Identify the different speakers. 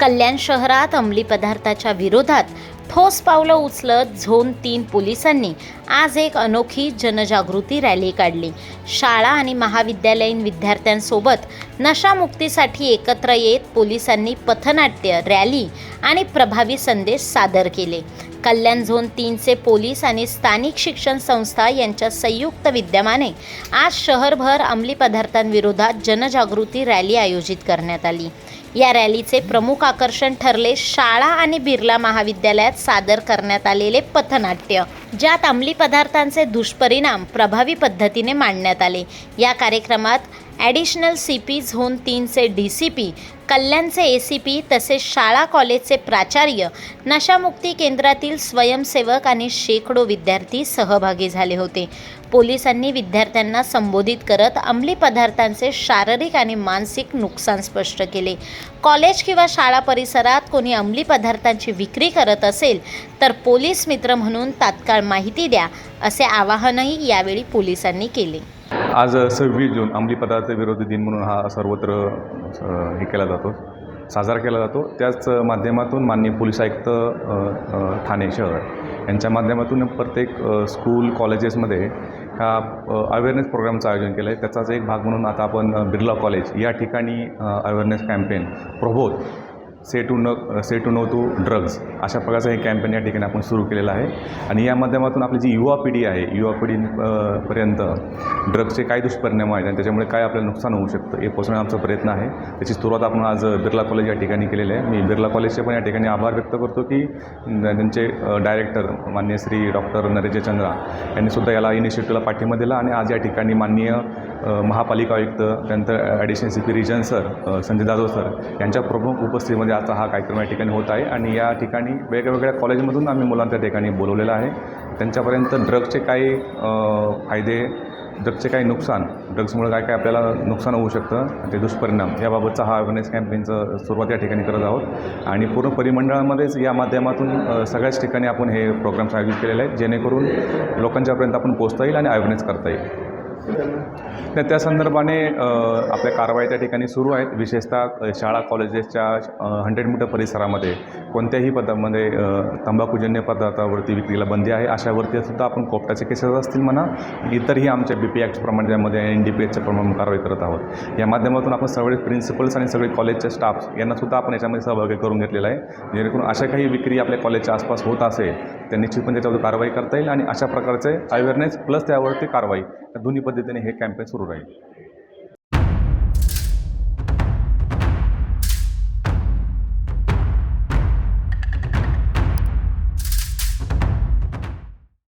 Speaker 1: कल्याण शहरात अंमली पदार्थाच्या विरोधात ठोस पावलं उचलत झोन तीन पोलिसांनी आज एक अनोखी जनजागृती रॅली काढली. शाळा आणि महाविद्यालयीन विद्यार्थ्यांसोबत नशामुक्तीसाठी एकत्र येत पोलिसांनी पथनाट्य रॅली आणि प्रभावी संदेश सादर केले. कल्याण झोन तीनचे पोलीस आणि स्थानिक शिक्षण संस्था यांच्या संयुक्त विद्यमाने आज शहरभर अंमली पदार्थांविरोधात जनजागृती रॅली आयोजित करण्यात आली. या रॅलीचे प्रमुख आकर्षण ठरले शाळा आणि बिर्ला महाविद्यालयात सादर करण्यात आलेले पथनाट्य ज्यात अंमली पदार्थांचे दुष्परिणाम प्रभावी पद्धतीने मांडण्यात आले. या कार्यक्रमात ॲडिशनल सी पी झोन तीनचे डी सी पी कल्याणचे ए सी पी तसेच शाळा कॉलेजचे प्राचार्य नशामुक्ती केंद्रातील स्वयंसेवक आणि शेकडो विद्यार्थी सहभागी झाले होते. पोलिसांनी विद्यार्थ्यांना संबोधित करत अंमली पदार्थांचे शारीरिक आणि मानसिक नुकसान स्पष्ट केले. कॉलेज किंवा शाळा परिसरात कोणी अंमली पदार्थांची विक्री करत असेल तर पोलीस मित्र म्हणून तात्काळ माहिती द्या असे आवाहनही यावेळी पोलिसांनी केले.
Speaker 2: आज सव्वीस जून अंमली पदार्थ विरोधी दिन म्हणून हा सर्वत्र हे केला जातो साजरा केला जातो. त्याच माध्यमातून माननीय पोलीस आयुक्त ठाणे शहर यांच्या माध्यमातून प्रत्येक स्कूल कॉलेजेसमध्ये ह्या अवेअरनेस प्रोग्रामचं आयोजन केलं आहे. त्याचाच एक भाग म्हणून आता आपण बिर्ला कॉलेज या ठिकाणी awareness campaign Prabodh say to no say to no to drugs अशा प्रकारचं हे कॅम्पेन या ठिकाणी आपण सुरू केलेलं आहे. आणि या माध्यमातून आपली जी युवा पिढी आहे युवा पिढी पर्यंत ड्रग्सचे काय दुष्परिणाम आहेत आणि त्याच्यामुळे काय आपल्याला नुकसान होऊ शकतं हे पोचवण्याचा आमचा प्रयत्न आहे. त्याची सुरुवात आपण आज बिर्ला कॉलेज या ठिकाणी केलेली आहे. मी बिर्ला कॉलेजचे पण या ठिकाणी आभार व्यक्त करतो की त्यांचे डायरेक्टर माननीय श्री डॉक्टर नरेश चंद्रा यांनी सुद्धा याला इनिशिएटिव्हला पाठिंबा दिला आणि आज या ठिकाणी माननीय महापालिका आयुक्त त्यानंतर additional C P region sir Sanjay Jadhav sir यांच्या प्रमुख उपस्थितीमध्ये आजचा हा कार्यक्रम या ठिकाणी होत आहे आणि या ठिकाणी वेगवेगळ्या कॉलेजमधून आम्ही मुलांना त्या ठिकाणी बोलवलेलं आहे. त्यांच्यापर्यंत ड्रग्सचे काही फायदे ड्रग्सचे काही नुकसान ड्रग्समुळे काय काय आपल्याला नुकसान होऊ शकतं ते दुष्परिणाम याबाबतचा हा अवेअरनेस कॅम्पेनचं सुरुवात या ठिकाणी करत आहोत. आणि पूर्ण परिमंडळामध्येच या माध्यमातून सगळ्याच ठिकाणी आपण हे प्रोग्राम्स आयोजित केलेले आहेत जेणेकरून लोकांच्यापर्यंत आपण पोचता येईल आणि अवेअरनेस करता येईल. तर त्या संदर्भाने आपल्या कारवाई त्या ठिकाणी सुरू आहेत. विशेषतः शाळा कॉलेजेसच्या हंड्रेड मीटर परिसरामध्ये कोणत्याही पदामध्ये तंबाखूजन्य पदार्थावरती विक्रीला बंदी आहे. अशावरती सुद्धा आपण कोपटाचे केसेस असतील म्हणा इतरही आमच्या बी पी ॲक्टप्रमाणे त्यामध्ये एन डी पी एचच्या प्रमाणे कारवाई करत आहोत. या माध्यमातून आपण सगळे प्रिन्सिपल्स आणि सगळे कॉलेजचे स्टाफ्स यांनासुद्धा आपण याच्यामध्ये सहभागी करून घेतलेला आहे. जेणेकरून अशा काही विक्री आपल्या कॉलेजच्या आसपास होत असेल तर निश्चितपणे त्याच्यावर कारवाई करता येईल आणि अशा प्रकारचे अवेअरनेस प्लस त्यावरती कारवाई. या दोन्ही पद्धतीने हे कॅम्पेन सुरू राहील.